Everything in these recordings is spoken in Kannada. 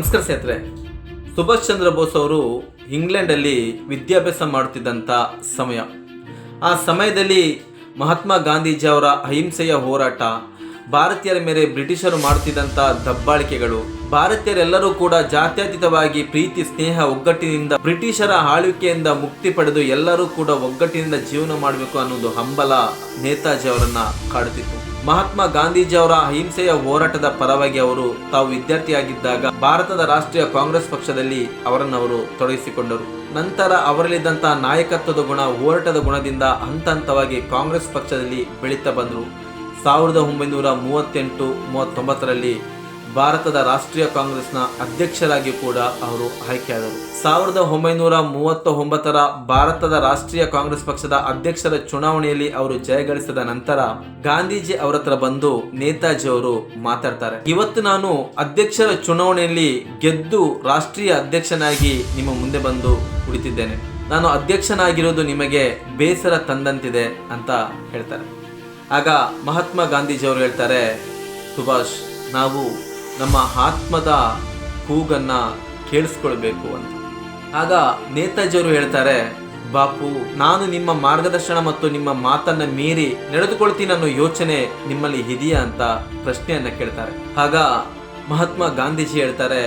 ನಮಸ್ಕಾರ ಸ್ನೇಹಿತರೆ. ಸುಭಾಷ್ ಚಂದ್ರ ಬೋಸ್ ಅವರು ಇಂಗ್ಲೆಂಡಲ್ಲಿ ವಿದ್ಯಾಭ್ಯಾಸ ಮಾಡುತ್ತಿದ್ದಂಥ ಸಮಯ. ಆ ಸಮಯದಲ್ಲಿ ಮಹಾತ್ಮ ಗಾಂಧೀಜಿ ಅವರ ಅಹಿಂಸೆಯ ಹೋರಾಟ, ಭಾರತೀಯರ ಮೇಲೆ ಬ್ರಿಟಿಷರು ಮಾಡುತ್ತಿದ್ದಂಥ ದಬ್ಬಾಳಿಕೆಗಳು, ಭಾರತೀಯರೆಲ್ಲರೂ ಕೂಡ ಜಾತ್ಯತೀತವಾಗಿ ಪ್ರೀತಿ, ಸ್ನೇಹ, ಒಗ್ಗಟ್ಟಿನಿಂದ ಬ್ರಿಟಿಷರ ಆಳ್ವಿಕೆಯಿಂದ ಮುಕ್ತಿ ಪಡೆದು ಎಲ್ಲರೂ ಕೂಡ ಒಗ್ಗಟ್ಟಿನಿಂದ ಜೀವನ ಮಾಡಬೇಕು ಅನ್ನೋದು ಹಂಬಲ ನೇತಾಜಿ ಅವರನ್ನು ಕಾಡುತ್ತಿತ್ತು. ಮಹಾತ್ಮ ಗಾಂಧೀಜಿ ಅವರ ಅಹಿಂಸೆಯ ಹೋರಾಟದ ಪರವಾಗಿ ಅವರು ತಾವು ವಿದ್ಯಾರ್ಥಿಯಾಗಿದ್ದಾಗ ಭಾರತದ ರಾಷ್ಟ್ರೀಯ ಕಾಂಗ್ರೆಸ್ ಪಕ್ಷದಲ್ಲಿ ಅವರನ್ನು ಅವರು ತೊಡಗಿಸಿಕೊಂಡರು. ನಂತರ ಅವರಲ್ಲಿದ್ದಂತಹ ನಾಯಕತ್ವದ ಗುಣ, ಹೋರಾಟದ ಗುಣದಿಂದ ಹಂತ ಹಂತವಾಗಿ ಕಾಂಗ್ರೆಸ್ ಪಕ್ಷದಲ್ಲಿ ಬೆಳೀತಾ ಬಂದರು. ಸಾವಿರದ ಒಂಬೈನೂರ ಮೂವತ್ತೆಂಟು ಮೂವತ್ತೊಂಬತ್ತರಲ್ಲಿ ಭಾರತದ ರಾಷ್ಟ್ರೀಯ ಕಾಂಗ್ರೆಸ್ನ ಅಧ್ಯಕ್ಷರಾಗಿ ಕೂಡ ಅವರು ಆಯ್ಕೆಯಾದರು. ಸಾವಿರದ ಒಂಬೈನೂರ ಮೂವತ್ತ ಒಂಬತ್ತರ ಭಾರತದ ರಾಷ್ಟ್ರೀಯ ಕಾಂಗ್ರೆಸ್ ಪಕ್ಷದ ಅಧ್ಯಕ್ಷರ ಚುನಾವಣೆಯಲ್ಲಿ ಅವರು ಜಯಗಳಿಸಿದ ನಂತರ ಗಾಂಧೀಜಿ ಅವರ ಹತ್ರ ಬಂದು ನೇತಾಜಿ ಅವರು ಮಾತಾಡ್ತಾರೆ. ಇವತ್ತು ನಾನು ಅಧ್ಯಕ್ಷರ ಚುನಾವಣೆಯಲ್ಲಿ ಗೆದ್ದು ರಾಷ್ಟ್ರೀಯ ಅಧ್ಯಕ್ಷನಾಗಿ ನಿಮ್ಮ ಮುಂದೆ ಬಂದು ಕುಳಿತಿದ್ದೇನೆ ನಾನು ಅಧ್ಯಕ್ಷನಾಗಿರೋದು ನಿಮಗೆ ಬೇಸರ ತಂದಂತಿದೆ ಅಂತ ಹೇಳ್ತಾರೆ. ಆಗ ಮಹಾತ್ಮ ಗಾಂಧೀಜಿ ಅವರು ಹೇಳ್ತಾರೆ, ಸುಭಾಷ್, ನಾವು ನಮ್ಮ ಆತ್ಮದ ಕೂಗನ್ನ ಕೇಳಿಸ್ಕೊಳ್ಬೇಕು ಅಂತ. ಆಗ ನೇತಾಜಿಯವರು ಹೇಳ್ತಾರೆ, ಬಾಪು, ನಾನು ನಿಮ್ಮ ಮಾರ್ಗದರ್ಶನ ಮತ್ತು ನಿಮ್ಮ ಮಾತನ್ನ ಮೀರಿ ನಡೆದುಕೊಳ್ತೀನಿ ಅನ್ನೋ ಯೋಚನೆ ನಿಮ್ಮಲ್ಲಿ ಇದೆಯಾ ಅಂತ ಪ್ರಶ್ನೆಯನ್ನ ಕೇಳ್ತಾರೆ. ಆಗ ಮಹಾತ್ಮ ಗಾಂಧೀಜಿ ಹೇಳ್ತಾರೆ,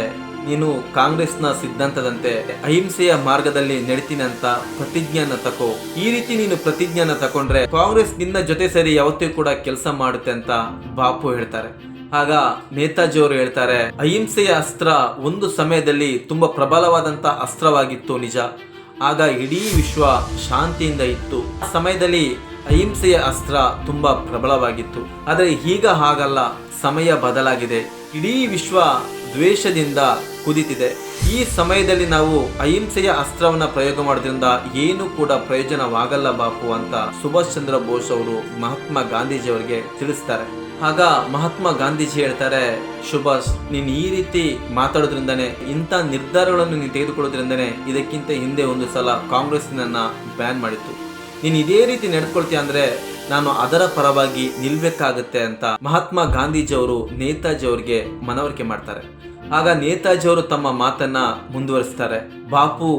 ನೀನು ಕಾಂಗ್ರೆಸ್ನ ಸಿದ್ಧಾಂತದಂತೆ ಅಹಿಂಸೆಯ ಮಾರ್ಗದಲ್ಲಿ ನಡೀತೀನಿ ಅಂತ ಪ್ರತಿಜ್ಞೆಯನ್ನ ತಕೋ. ಈ ರೀತಿ ನೀನು ಪ್ರತಿಜ್ಞೆಯನ್ನ ತಕೊಂಡ್ರೆ ಕಾಂಗ್ರೆಸ್ ನಿನ್ನ ಜೊತೆ ಸೇರಿ ಯಾವತ್ತೂ ಕೂಡ ಕೆಲಸ ಮಾಡುತ್ತೆ ಅಂತ ಬಾಪು ಹೇಳ್ತಾರೆ. ಆಗ ನೇತಾಜಿ ಅವರು ಹೇಳ್ತಾರೆ, ಅಹಿಂಸೆಯ ಅಸ್ತ್ರ ಒಂದು ಸಮಯದಲ್ಲಿ ತುಂಬಾ ಪ್ರಬಲವಾದಂತ ಅಸ್ತ್ರವಾಗಿತ್ತು ನಿಜ. ಆಗ ಇಡೀ ವಿಶ್ವ ಶಾಂತಿಯಿಂದ ಇತ್ತು. ಆ ಸಮಯದಲ್ಲಿ ಅಹಿಂಸೆಯ ಅಸ್ತ್ರ ತುಂಬಾ ಪ್ರಬಲವಾಗಿತ್ತು. ಆದರೆ ಈಗ ಹಾಗಲ್ಲ, ಸಮಯ ಬದಲಾಗಿದೆ. ಇಡೀ ವಿಶ್ವ ದ್ವೇಷದಿಂದ ಕುದಿತಿದೆ. ಈ ಸಮಯದಲ್ಲಿ ನಾವು ಅಹಿಂಸೆಯ ಅಸ್ತ್ರವನ್ನ ಪ್ರಯೋಗ ಮಾಡೋದ್ರಿಂದ ಏನು ಕೂಡ ಪ್ರಯೋಜನವಾಗಲ್ಲ ಬಾಪು ಅಂತ ಸುಭಾಷ್ ಚಂದ್ರ ಬೋಸ್ ಅವರು ಮಹಾತ್ಮ ಗಾಂಧೀಜಿ ಅವರಿಗೆ ತಿಳಿಸ್ತಾರೆ. ಆಗ ಮಹಾತ್ಮ ಗಾಂಧೀಜಿ ಹೇಳ್ತಾರೆ ಸುಭಾಷ್ ನೀನು ಈ ರೀತಿ ಮಾತಾಡೋದ್ರಿಂದನೇ, ಇಂಥ ನಿರ್ಧಾರಗಳನ್ನು ನೀನು ತೆಗೆದುಕೊಳ್ಳೋದ್ರಿಂದನೇ ಇದಕ್ಕಿಂತ ಹಿಂದೆ ಒಂದು ಸಲ ಕಾಂಗ್ರೆಸ್ ನನ್ನ ಬ್ಯಾನ್ ಮಾಡಿತ್ತು. ನೀನು ಇದೇ ರೀತಿ ನಡ್ಕೊಳ್ತೀಯ ಅಂದರೆ ನಾನು ಅದರ ಪರವಾಗಿ ನಿಲ್ಬೇಕಾಗತ್ತೆ ಅಂತ ಮಹಾತ್ಮ ಗಾಂಧೀಜಿ ಅವರು ನೇತಾಜಿ ಅವರಿಗೆ ಮನವರಿಕೆ ಮಾಡ್ತಾರೆ. ಆಗ ನೇತಾಜಿ ಅವರು ತಮ್ಮ ಮಾತನ್ನ ಮುಂದುವರಿಸ್ತಾರೆ ಬಾಪು,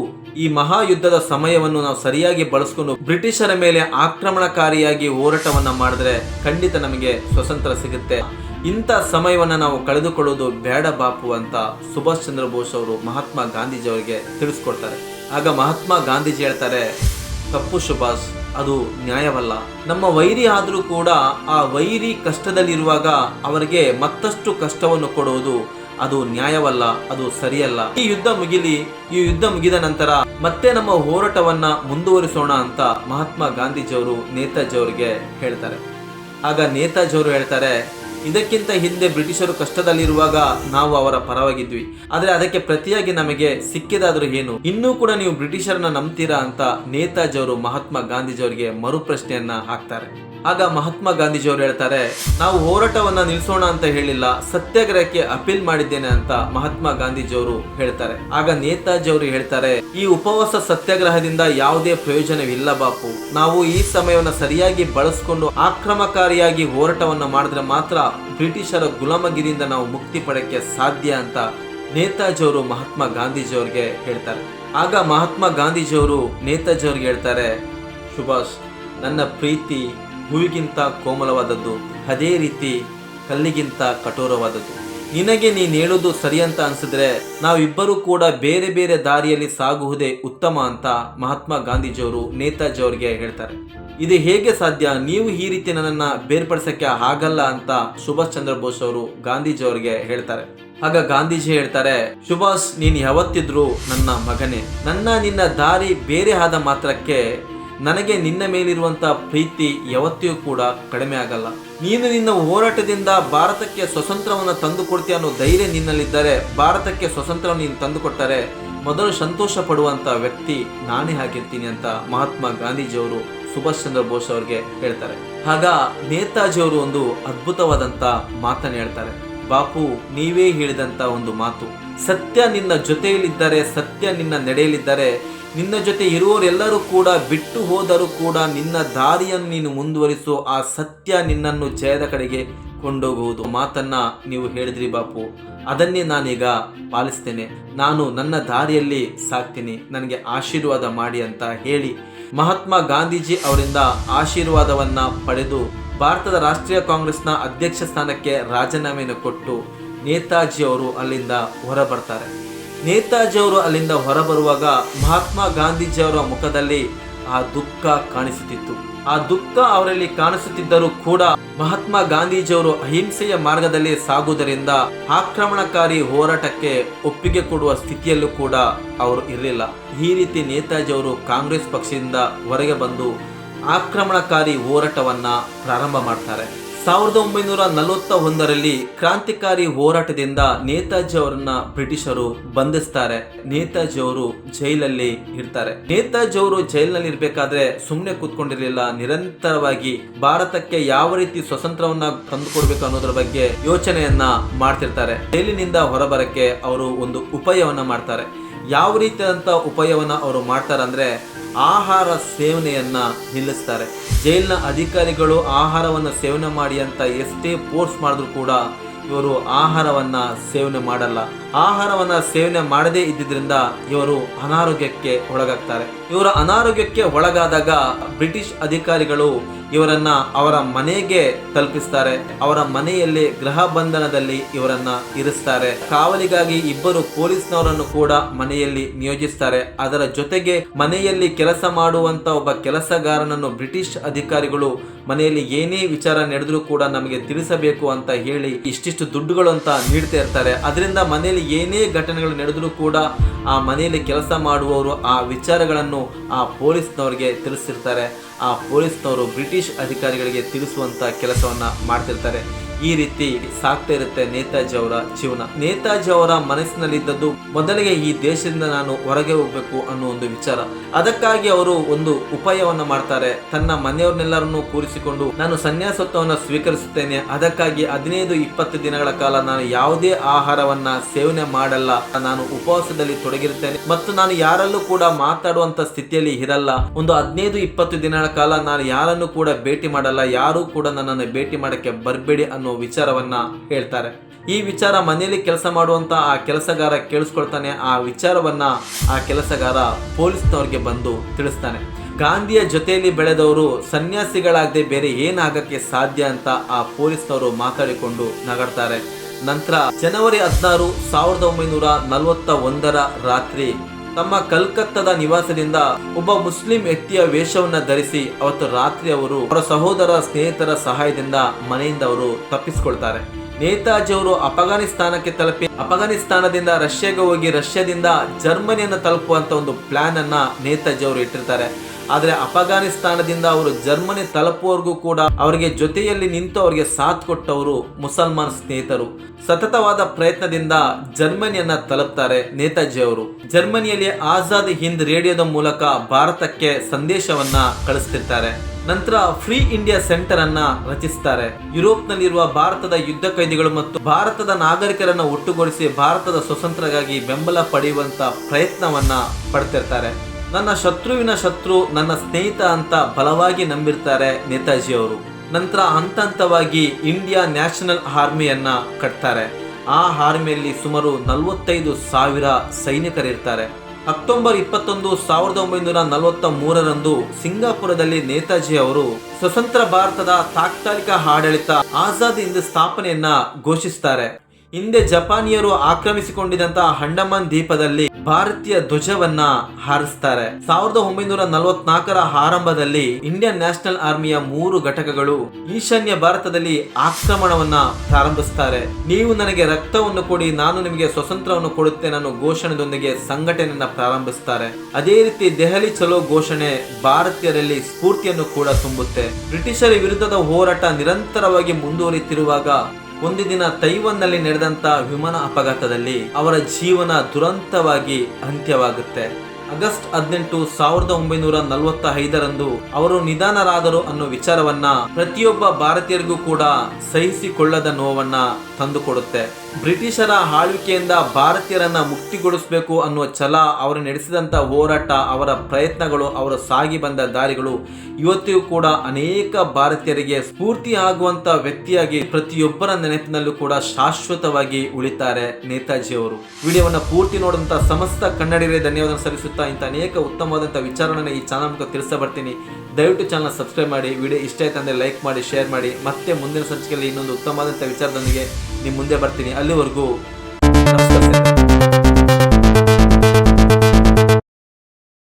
ಈ ಮಹಾಯುದ್ಧದ ಸಮಯವನ್ನು ನಾವು ಸರಿಯಾಗಿ ಬಳಸ್ಕೊಂಡು ಬ್ರಿಟಿಷರ ಮೇಲೆ ಆಕ್ರಮಣಕಾರಿಯಾಗಿ ಹೋರಾಟವನ್ನ ಮಾಡಿದ್ರೆ ಖಂಡಿತ ನಮಗೆ ಸ್ವತಂತ್ರ ಸಿಗುತ್ತೆ. ಇಂಥ ಸಮಯವನ್ನ ನಾವು ಕಳೆದುಕೊಳ್ಳೋದು ಬೇಡ ಬಾಪು ಅಂತ ಸುಭಾಷ್ ಚಂದ್ರ ಬೋಸ್ ಅವರು ಮಹಾತ್ಮ ಗಾಂಧೀಜಿ ಅವರಿಗೆ ತಿಳಿಸ್ಕೊಡ್ತಾರೆ. ಆಗ ಮಹಾತ್ಮ ಗಾಂಧೀಜಿ ಹೇಳ್ತಾರೆ, ತಪ್ಪು ಸುಭಾಷ್, ಅದು ನ್ಯಾಯವಲ್ಲ. ನಮ್ಮ ವೈರಿ ಆದರೂ ಕೂಡ ಆ ವೈರಿ ಕಷ್ಟದಲ್ಲಿರುವಾಗ ಅವರಿಗೆ ಮತ್ತಷ್ಟು ಕಷ್ಟವನ್ನು ಕೊಡುವುದು ಅದು ನ್ಯಾಯವಲ್ಲ, ಅದು ಸರಿಯಲ್ಲ. ಈ ಯುದ್ಧ ಮುಗಿಲಿ, ಈ ಯುದ್ಧ ಮುಗಿದ ನಂತರ ಮತ್ತೆ ನಮ್ಮ ಹೋರಾಟವನ್ನ ಮುಂದುವರಿಸೋಣ ಅಂತ ಮಹಾತ್ಮ ಗಾಂಧೀಜಿಯವರು ನೇತಾಜಿ ಅವರಿಗೆ ಹೇಳ್ತಾರೆ. ಆಗ ನೇತಾಜಿ ಅವರು ಹೇಳ್ತಾರೆ ಇದಕ್ಕಿಂತ ಹಿಂದೆ ಬ್ರಿಟಿಷರು ಕಷ್ಟದಲ್ಲಿರುವಾಗ ನಾವು ಅವರ ಪರವಾಗಿದ್ವಿ. ಆದರೆ ಅದಕ್ಕೆ ಪ್ರತಿಯಾಗಿ ನಮಗೆ ಸಿಕ್ಕಿದಾದ್ರೂ ಏನು? ಇನ್ನೂ ಕೂಡ ನೀವು ಬ್ರಿಟಿಷರನ್ನ ನಂಬ್ತೀರಾ ಅಂತ ನೇತಾಜಿ ಅವರು ಮಹಾತ್ಮ ಗಾಂಧೀಜಿ ಅವರಿಗೆ ಮರು ಪ್ರಶ್ನೆಯನ್ನ ಹಾಕ್ತಾರೆ. ಆಗ ಮಹಾತ್ಮ ಗಾಂಧೀಜಿ ಅವರು ಹೇಳ್ತಾರೆ, ನಾವು ಹೋರಾಟವನ್ನ ನಿಲ್ಲಿಸೋಣ ಅಂತ ಹೇಳಿಲ್ಲ, ಸತ್ಯಾಗ್ರಹಕ್ಕೆ ಅಪೀಲ್ ಮಾಡಿದ್ದೇನೆ ಅಂತ ಮಹಾತ್ಮ ಗಾಂಧೀಜಿ ಅವರು ಹೇಳ್ತಾರೆ. ಆಗ ನೇತಾಜಿ ಅವರು ಹೇಳ್ತಾರೆ, ಈ ಉಪವಾಸ ಸತ್ಯಾಗ್ರಹದಿಂದ ಯಾವುದೇ ಪ್ರಯೋಜನವಿಲ್ಲ ಬಾಪು. ನಾವು ಈ ಸಮಯವನ್ನ ಸರಿಯಾಗಿ ಬಳಸ್ಕೊಂಡು ಆಕ್ರಮಕಾರಿಯಾಗಿ ಹೋರಾಟವನ್ನ ಮಾಡಿದ್ರೆ ಮಾತ್ರ ಬ್ರಿಟಿಷರ ಗುಲಾಮಗಿರಿಯಿಂದ ನಾವು ಮುಕ್ತಿ ಪಡೆಯಕ್ಕೆ ಸಾಧ್ಯ ಅಂತ ನೇತಾಜಿ ಅವರು ಮಹಾತ್ಮ ಗಾಂಧೀಜಿಯವ್ರಿಗೆ ಹೇಳ್ತಾರೆ. ಆಗ ಮಹಾತ್ಮ ಗಾಂಧೀಜಿಯವರು ನೇತಾಜಿಯವ್ರಿಗೆ ಹೇಳ್ತಾರೆ ಸುಭಾಷ್ ನನ್ನ ಪ್ರೀತಿ ಹೂವಿಗಿಂತ ಕೋಮಲವಾದದ್ದು, ಅದೇ ರೀತಿ ಕಲ್ಲಿಗಿಂತ ಕಠೋರವಾದದ್ದು. ನಿನಗೆ ನೀನು ಹೇಳೋದು ಸರಿ ಅಂತ ಅನ್ಸಿದ್ರೆ ನಾವಿಬ್ಬರೂ ಕೂಡ ಬೇರೆ ಬೇರೆ ದಾರಿಯಲ್ಲಿ ಸಾಗುವುದೇ ಉತ್ತಮ ಅಂತ ಮಹಾತ್ಮ ಗಾಂಧೀಜಿಯವರು ನೇತಾಜಿ ಅವರಿಗೆ ಹೇಳ್ತಾರೆ. ಇದು ಹೇಗೆ ಸಾಧ್ಯ? ನೀವು ಈ ರೀತಿ ನನ್ನನ್ನ ಬೇರ್ಪಡಿಸಕ್ಕೆ ಆಗಲ್ಲ ಅಂತ ಸುಭಾಷ್ ಚಂದ್ರ ಬೋಸ್ ಅವರು ಗಾಂಧೀಜಿ ಅವರಿಗೆ ಹೇಳ್ತಾರೆ. ಆಗ ಗಾಂಧೀಜಿ ಹೇಳ್ತಾರೆ, ಸುಭಾಷ್, ನೀನು ಯಾವತ್ತಿದ್ರು ನನ್ನ ಮಗನೇ. ನನ್ನ ನಿನ್ನ ದಾರಿ ಬೇರೆ ಆದ ಮಾತ್ರಕ್ಕೆ ನನಗೆ ನಿನ್ನ ಮೇಲಿರುವಂತ ಪ್ರೀತಿ ಯಾವತ್ತಿಯೂ ಕೂಡ ಕಡಿಮೆ ಆಗಲ್ಲ. ನೀನು ನಿನ್ನ ಹೋರಾಟದಿಂದ ಭಾರತಕ್ಕೆ ಸ್ವತಂತ್ರವನ್ನು ತಂದು ಕೊಡ್ತೀಯ ಅನ್ನೋ ಧೈರ್ಯ ನಿನ್ನಲ್ಲಿದ್ದರೆ, ಭಾರತಕ್ಕೆ ಸ್ವತಂತ್ರವನ್ನು ನೀನು ತಂದುಕೊಟ್ಟರೆ ಮೊದಲು ಸಂತೋಷ ಪಡುವಂಥ ವ್ಯಕ್ತಿ ನಾನೇ ಹಾಕಿರ್ತೀನಿ ಅಂತ ಮಹಾತ್ಮ ಗಾಂಧೀಜಿಯವರು ಸುಭಾಷ್ ಚಂದ್ರ ಬೋಸ್ ಅವರಿಗೆ ಹೇಳ್ತಾರೆ. ಆಗ ನೇತಾಜಿ ಅವರು ಒಂದು ಅದ್ಭುತವಾದಂತ ಮಾತನ್ನು ಹೇಳ್ತಾರೆ. ಬಾಪು, ನೀವೇ ಹೇಳಿದಂತ ಒಂದು ಮಾತು. ಸತ್ಯ ನಿನ್ನ ಜೊತೆಯಲ್ಲಿದ್ದರೆ, ಸತ್ಯ ನಿನ್ನ ನಡೆಯಲಿದ್ದರೆ ನಿನ್ನ ಜೊತೆ ಇರುವವರೆಲ್ಲರೂ ಕೂಡ ಬಿಟ್ಟು ಹೋದರೂ ಕೂಡ ನಿನ್ನ ದಾರಿಯನ್ನು ನೀನು ಮುಂದುವರಿಸು, ಆ ಸತ್ಯ ನಿನ್ನನ್ನು ಜಯದ ಕಡೆಗೆ ಕೊಂಡೋಗುವುದು. ಮಾತನ್ನ ನೀವು ಹೇಳಿದ್ರಿ ಬಾಪು. ಅದನ್ನೇ ನಾನೀಗ ಪಾಲಿಸ್ತೇನೆ. ನಾನು ನನ್ನ ದಾರಿಯಲ್ಲಿ ಸಾಕ್ತೀನಿ. ನನಗೆ ಆಶೀರ್ವಾದ ಮಾಡಿ ಅಂತ ಹೇಳಿ ಮಹಾತ್ಮ ಗಾಂಧೀಜಿ ಅವರಿಂದ ಆಶೀರ್ವಾದವನ್ನ ಪಡೆದು ಭಾರತದ ರಾಷ್ಟ್ರೀಯ ಕಾಂಗ್ರೆಸ್ನ ಅಧ್ಯಕ್ಷ ಸ್ಥಾನಕ್ಕೆ ರಾಜೀನಾಮೆಯನ್ನು ಕೊಟ್ಟು ನೇತಾಜಿ ಅವರು ಅಲ್ಲಿಂದ ಹೊರಬರ್ತಾರೆ. ನೇತಾಜಿ ಅವರು ಅಲ್ಲಿಂದ ಹೊರಬರುವಾಗ ಮಹಾತ್ಮ ಗಾಂಧೀಜಿಯವರ ಮುಖದಲ್ಲಿ ಆ ದುಃಖ ಕಾಣಿಸುತ್ತಿತ್ತು. ಆ ದುಃಖ ಅವರಲ್ಲಿ ಕಾಣಿಸುತ್ತಿದ್ದರೂ ಕೂಡ ಮಹಾತ್ಮ ಗಾಂಧೀಜಿಯವರು ಅಹಿಂಸೆಯ ಮಾರ್ಗದಲ್ಲಿ ಸಾಗುವುದರಿಂದ ಆಕ್ರಮಣಕಾರಿ ಹೋರಾಟಕ್ಕೆ ಒಪ್ಪಿಗೆ ಕೊಡುವ ಸ್ಥಿತಿಯಲ್ಲೂ ಕೂಡ ಅವರು ಇರಲಿಲ್ಲ. ಈ ರೀತಿ ನೇತಾಜಿ ಅವರು ಕಾಂಗ್ರೆಸ್ ಪಕ್ಷದಿಂದ ಹೊರಗೆ ಬಂದು ಆಕ್ರಮಣಕಾರಿ ಹೋರಾಟವನ್ನು ಪ್ರಾರಂಭ ಮಾಡ್ತಾರೆ. ಸಾವಿರದ ಒಂಬೈನೂರ ನಲವತ್ತ ಒಂದರಲ್ಲಿ ಕ್ರಾಂತಿಕಾರಿ ಹೋರಾಟದಿಂದ ನೇತಾಜಿ ಅವರನ್ನ ಬ್ರಿಟಿಷರು ಬಂಧಿಸ್ತಾರೆ. ನೇತಾಜಿ ಅವರು ಜೈಲಲ್ಲಿ ಇರ್ತಾರೆ. ನೇತಾಜಿ ಅವರು ಜೈಲಿನಲ್ಲಿ ಇರ್ಬೇಕಾದ್ರೆ ಸುಮ್ಮನೆ ಕೂತ್ಕೊಂಡಿರ್ಲಿಲ್ಲ. ನಿರಂತರವಾಗಿ ಭಾರತಕ್ಕೆ ಯಾವ ರೀತಿ ಸ್ವತಂತ್ರವನ್ನ ತಂದುಕೊಡ್ಬೇಕು ಅನ್ನೋದ್ರ ಬಗ್ಗೆ ಯೋಚನೆಯನ್ನ ಮಾಡ್ತಿರ್ತಾರೆ. ಜೈಲಿನಿಂದ ಹೊರಬರಕ್ಕೆ ಅವರು ಒಂದು ಉಪಾಯವನ್ನ ಮಾಡ್ತಾರೆ. ಯಾವ ರೀತಿಯಾದಂಥ ಉಪಾಯವನ್ನ ಅವರು ಮಾಡ್ತಾರೆ ಅಂದ್ರೆ ಆಹಾರ ಸೇವನೆಯನ್ನ ನಿಲ್ಲಿಸ್ತಾರೆ. ಜೈಲಿನ ಅಧಿಕಾರಿಗಳು ಆಹಾರವನ್ನು ಸೇವನೆ ಮಾಡಿ ಅಂತ ಎಷ್ಟೇ ಫೋರ್ಸ್ ಮಾಡಿದ್ರು ಕೂಡ ಇವರು ಆಹಾರವನ್ನು ಸೇವನೆ ಮಾಡಲ್ಲ. ಆಹಾರವನ್ನ ಸೇವನೆ ಮಾಡದೇ ಇದ್ದಿದ್ರಿಂದ ಇವರು ಅನಾರೋಗ್ಯಕ್ಕೆ ಒಳಗಾಗ್ತಾರೆ. ಇವರ ಅನಾರೋಗ್ಯಕ್ಕೆ ಒಳಗಾದಾಗ ಬ್ರಿಟಿಷ್ ಅಧಿಕಾರಿಗಳು ಇವರನ್ನ ಅವರ ಮನೆಗೆ ತಲುಪಿಸ್ತಾರೆ. ಅವರ ಮನೆಯಲ್ಲಿ ಗೃಹ ಬಂಧನದಲ್ಲಿ ಇವರನ್ನ ಇರಿಸ್ತಾರೆ. ಕಾವಲಿಗಾಗಿ ಇಬ್ಬರು ಪೊಲೀಸ್ನವರನ್ನು ಕೂಡ ಮನೆಯಲ್ಲಿ ನಿಯೋಜಿಸ್ತಾರೆ. ಅದರ ಜೊತೆಗೆ ಮನೆಯಲ್ಲಿ ಕೆಲಸ ಮಾಡುವಂತ ಒಬ್ಬ ಕೆಲಸಗಾರನನ್ನು ಬ್ರಿಟಿಷ್ ಅಧಿಕಾರಿಗಳು ಮನೆಯಲ್ಲಿ ಏನೇ ವಿಚಾರ ನಡೆದ್ರೂ ಕೂಡ ನಮಗೆ ತಿಳಿಸಬೇಕು ಅಂತ ಹೇಳಿ ಇಷ್ಟಿಷ್ಟು ದುಡ್ಡುಗಳು ಅಂತ ನೀಡ್ತಾ ಇರ್ತಾರೆ. ಅದರಿಂದ ಮನೆಯಲ್ಲಿ ಏನೇ ಘಟನೆಗಳು ನಡೆದರೂ ಕೂಡ ಆ ಮನೆಯಲ್ಲಿ ಕೆಲಸ ಮಾಡುವವರು ಆ ವಿಚಾರಗಳನ್ನು ಆ ಪೊಲೀಸ್ನವರಿಗೆ ತಿಳಿಸಿರ್ತಾರೆ. ಆ ಪೊಲೀಸ್ನವರು ಬ್ರಿಟಿಷ್ ಅಧಿಕಾರಿಗಳಿಗೆ ತಿಳಿಸುವಂಥ ಕೆಲಸವನ್ನು ಮಾಡ್ತಿರ್ತಾರೆ. ಈ ರೀತಿ ಸಾಕ್ತಾ ಇರುತ್ತೆ ನೇತಾಜಿ ಅವರ ಜೀವನ. ನೇತಾಜಿ ಅವರ ಮನಸ್ಸಿನಲ್ಲಿದ್ದದ್ದು ಮೊದಲಿಗೆ ಈ ದೇಶದಿಂದ ನಾನು ಹೊರಗೆ ಹೋಗ್ಬೇಕು ಅನ್ನೋ ಒಂದು ವಿಚಾರ. ಅದಕ್ಕಾಗಿ ಅವರು ಒಂದು ಉಪಾಯವನ್ನ ಮಾಡ್ತಾರೆ. ತನ್ನ ಮನೆಯವ್ರನ್ನೆಲ್ಲರನ್ನು ಕೂರಿಸಿಕೊಂಡು ನಾನು ಸನ್ಯಾಸತ್ವವನ್ನು ಸ್ವೀಕರಿಸುತ್ತೇನೆ. ಅದಕ್ಕಾಗಿ ಹದಿನೈದು, ಇಪ್ಪತ್ತು ದಿನಗಳ ಕಾಲ ನಾನು ಯಾವುದೇ ಆಹಾರವನ್ನ ಸೇವನೆ ಮಾಡಲ್ಲ. ನಾನು ಉಪವಾಸದಲ್ಲಿ ತೊಡಗಿರುತ್ತೇನೆ. ಮತ್ತು ನಾನು ಯಾರಲ್ಲೂ ಕೂಡ ಮಾತಾಡುವಂತ ಸ್ಥಿತಿಯಲ್ಲಿ ಇರಲ್ಲ. ಒಂದು ಹದಿನೈದು, ಇಪ್ಪತ್ತು ದಿನಗಳ ಕಾಲ ನಾನು ಯಾರನ್ನು ಕೂಡ ಭೇಟಿ ಮಾಡಲ್ಲ. ಯಾರು ಕೂಡ ನನ್ನನ್ನು ಭೇಟಿ ಮಾಡಕ್ಕೆ ಬರಬೇಡಿ ಅನ್ನೋ ವಿಚಾರವನ್ನ ಹೇಳ್ತಾರೆ. ಈ ವಿಚಾರ ಮನೆಯಲ್ಲಿ ಕೆಲಸ ಮಾಡುವಂತ ಆ ಕೆಲಸಗಾರ ಕೇಳಿಸ್ಕೊಳ್ತಾನೆ. ಆ ವಿಚಾರವನ್ನ ಆ ಕೆಲಸಗಾರ ಪೊಲೀಸ್ನವ್ರಿಗೆ ಬಂದು ತಿಳಿಸ್ತಾನೆ. ಗಾಂಧಿಯ ಜೊತೆಯಲ್ಲಿ ಬೆಳೆದವರು ಸನ್ಯಾಸಿಗಳಾಗದೆ ಬೇರೆ ಏನಾಗಕ್ಕೆ ಸಾಧ್ಯ ಅಂತ ಆ ಪೊಲೀಸ್ನವರು ಮಾತಾಡಿಕೊಂಡು ನಗಡ್ತಾರೆ. ನಂತರ ಜನವರಿ ಹದಿನಾರು ಸಾವಿರದ ಒಂಬೈನೂರ ನಲವತ್ತ ಒಂದರ ರಾತ್ರಿ ತಮ್ಮ ಕಲ್ಕತ್ತಾದ ನಿವಾಸದಿಂದ ಒಬ್ಬ ಮುಸ್ಲಿಂ ವ್ಯಕ್ತಿಯ ವೇಷವನ್ನ ಧರಿಸಿ ಅವತ್ತು ರಾತ್ರಿ ಅವರು ಅವರ ಸಹೋದರ ಸ್ನೇಹಿತರ ಸಹಾಯದಿಂದ ಮನೆಯಿಂದ ಅವರು ತಪ್ಪಿಸಿಕೊಳ್ತಾರೆ. ನೇತಾಜಿ ಅವರು ಅಫಘಾನಿಸ್ತಾನಕ್ಕೆ ತಲುಪಿ ಅಫಘಾನಿಸ್ತಾನದಿಂದ ರಷ್ಯಾಗೆ ಹೋಗಿ ರಷ್ಯಾದಿಂದ ಜರ್ಮನಿಯನ್ನು ತಲುಪುವಂತ ಒಂದು ಪ್ಲಾನ್ ಅನ್ನ ನೇತಾಜಿ ಅವರು ಇಟ್ಟಿರ್ತಾರೆ. ಆದ್ರೆ ಅಫಘಾನಿಸ್ತಾನದಿಂದ ಅವರು ಜರ್ಮನಿ ತಲುಪುವವರೆಗೂ ಕೂಡ ಅವರಿಗೆ ಜೊತೆಯಲ್ಲಿ ನಿಂತು ಅವರಿಗೆ ಸಾಥ್ ಕೊಟ್ಟವರು ಮುಸಲ್ಮಾನ್ ಸ್ನೇಹಿತರು. ಸತತವಾದ ಪ್ರಯತ್ನದಿಂದ ಜರ್ಮನಿಯನ್ನ ತಲುಪ್ತಾರೆ ನೇತಾಜಿ ಅವರು ಜರ್ಮನಿಯಲ್ಲಿ ಆಜಾದ್ ಹಿಂದ್ ರೇಡಿಯೋದ ಮೂಲಕ ಭಾರತಕ್ಕೆ ಸಂದೇಶವನ್ನ ಕಳಿಸ್ತಿರ್ತಾರೆ. ನಂತರ ಫ್ರೀ ಇಂಡಿಯಾ ಸೆಂಟರ್ ಅನ್ನ ರಚಿಸ್ತಾರೆ. ಯುರೋಪ್ನಲ್ಲಿರುವ ಭಾರತದ ಯುದ್ಧ ಕೈದಿಗಳು ಮತ್ತು ಭಾರತದ ನಾಗರಿಕರನ್ನ ಒಟ್ಟುಗೂಡಿಸಿ ಭಾರತದ ಸ್ವತಂತ್ರಗಾಗಿ ಬೆಂಬಲ ಪಡೆಯುವಂತ ಪ್ರಯತ್ನವನ್ನ ಪಡ್ತಿರ್ತಾರೆ. ನನ್ನ ಶತ್ರುವಿನ ಶತ್ರು ನನ್ನ ಸ್ನೇಹಿತ ಅಂತ ಬಲವಾಗಿ ನಂಬಿರ್ತಾರೆ ನೇತಾಜಿ ಅವರು ನಂತರ ಹಂತ ಹಂತವಾಗಿ ಇಂಡಿಯಾ ನ್ಯಾಷನಲ್ ಆರ್ಮಿಯನ್ನ ಕಟ್ತಾರೆ. ಆ ಆರ್ಮಿಯಲ್ಲಿ ಸುಮಾರು ನಲವತ್ತೈದು ಸಾವಿರ ಸೈನಿಕರಿರ್ತಾರೆ. ಅಕ್ಟೋಬರ್ ಇಪ್ಪತ್ತೊಂದು ಸಾವಿರದ ಒಂಬೈನೂರ ನಲವತ್ತ ಮೂರರಂದು ಸಿಂಗಾಪುರದಲ್ಲಿ ನೇತಾಜಿ ಅವರು ಸ್ವತಂತ್ರ ಭಾರತದ ತಾತ್ಕಾಲಿಕ ಆಡಳಿತ ಆಜಾದ್ ಹಿಂದ್ ಸ್ಥಾಪನೆಯನ್ನ ಘೋಷಿಸ್ತಾರೆ. ಹಿಂದೆ ಜಪಾನಿಯರು ಆಕ್ರಮಿಸಿಕೊಂಡಿದ್ದಂತಹ ಅಂಡಮಾನ್ ದ್ವೀಪದಲ್ಲಿ ಭಾರತೀಯ ಧ್ವಜವನ್ನ ಹಾರಿಸ್ತಾರೆ. ಸಾವಿರದ ಒಂಬೈನೂರ ನಲವತ್ನಾಲ್ಕರ ಆರಂಭದಲ್ಲಿ ಇಂಡಿಯನ್ ನ್ಯಾಷನಲ್ ಆರ್ಮಿಯ ಮೂರು ಘಟಕಗಳು ಈಶಾನ್ಯ ಭಾರತದಲ್ಲಿ ಆಕ್ರಮಣವನ್ನ ಪ್ರಾರಂಭಿಸ್ತಾರೆ. ನೀವು ನನಗೆ ರಕ್ತವನ್ನು ಕೊಡಿ, ನಾನು ನಿಮಗೆ ಸ್ವತಂತ್ರವನ್ನು ಕೊಡುತ್ತೇನೆ ಅನ್ನೋ ಘೋಷಣೆದೊಂದಿಗೆ ಸಂಘಟನೆಯನ್ನ ಪ್ರಾರಂಭಿಸ್ತಾರೆ. ಅದೇ ರೀತಿ ದೆಹಲಿ ಚಲೋ ಘೋಷಣೆ ಭಾರತೀಯರಲ್ಲಿ ಸ್ಫೂರ್ತಿಯನ್ನು ಕೂಡ ತುಂಬುತ್ತೆ. ಬ್ರಿಟಿಷರ ವಿರುದ್ಧದ ಹೋರಾಟ ನಿರಂತರವಾಗಿ ಮುಂದುವರಿತಿರುವಾಗ ಒಂದು ದಿನ ತೈವನ್ನಲ್ಲಿ ನಡೆದಂತ ವಿಮಾನ ಅಪಘಾತದಲ್ಲಿ ಅವರ ಜೀವನ ದುರಂತವಾಗಿ ಅಂತ್ಯವಾಗುತ್ತೆ. ಆಗಸ್ಟ್ ಹದಿನೆಂಟು ಸಾವಿರದ ಒಂಬೈನೂರ ನಲವತ್ತ ಐದರಂದು ಅವರು ನಿಧಾನರಾದರು ಅನ್ನೋ ವಿಚಾರವನ್ನ ಪ್ರತಿಯೊಬ್ಬ ಭಾರತೀಯರಿಗೂ ಕೂಡ ಸಹಿಸಿಕೊಳ್ಳದ ನೋವನ್ನ ತಂದುಕೊಡುತ್ತೆ. ಬ್ರಿಟಿಷರ ಆಳ್ವಿಕೆಯಿಂದ ಭಾರತೀಯರನ್ನ ಮುಕ್ತಿಗೊಳಿಸಬೇಕು ಅನ್ನುವ ಛಲ ಅವರು ನಡೆಸಿದಂತ ಹೋರಾಟ, ಅವರ ಪ್ರಯತ್ನಗಳು, ಅವರು ಸಾಗಿ ಬಂದ ದಾರಿಗಳು ಇವತ್ತಿಗೂ ಕೂಡ ಅನೇಕ ಭಾರತೀಯರಿಗೆ ಸ್ಫೂರ್ತಿ ಆಗುವಂತ ವ್ಯಕ್ತಿಯಾಗಿ ಪ್ರತಿಯೊಬ್ಬರ ನೆನಪಿನಲ್ಲೂ ಕೂಡ ಶಾಶ್ವತವಾಗಿ ಉಳಿತಾರೆ ನೇತಾಜಿ ಅವರು ವಿಡಿಯೋವನ್ನು ಪೂರ್ತಿ ನೋಡುವಂತ ಸಮಸ್ತ ಕನ್ನಡಿಗರಿಗೆ ಧನ್ಯವಾದ ಸಲ್ಲಿಸುತ್ತಾ ಇಂಥ ಅನೇಕ ಉತ್ತಮವಾದಂತಹ ವಿಚಾರಗಳನ್ನ ಈ ಚಾನಲ್ ಮೂಲಕ ತಿಳಿಸ ಬರ್ತೀನಿ. ದಯವಿಟ್ಟು ಚಾನಲ್ ಸಬ್ಸ್ಕ್ರೈಬ್ ಮಾಡಿ, ವಿಡಿಯೋ ಇಷ್ಟ ಆಯ್ತು ಅಂದರೆ ಲೈಕ್ ಮಾಡಿ, ಶೇರ್ ಮಾಡಿ. ಮತ್ತೆ ಮುಂದಿನ ಸಂಚಿಕೆಯಲ್ಲಿ ಇನ್ನೊಂದು ಉತ್ತಮವಾದಂಥ ವಿಚಾರದೊಂದಿಗೆ ನಿಮ್ಮ ಮುಂದೆ ಬರ್ತೀನಿ. ಅಲ್ಲಿವರೆಗೂ ನಮಸ್ಕಾರ.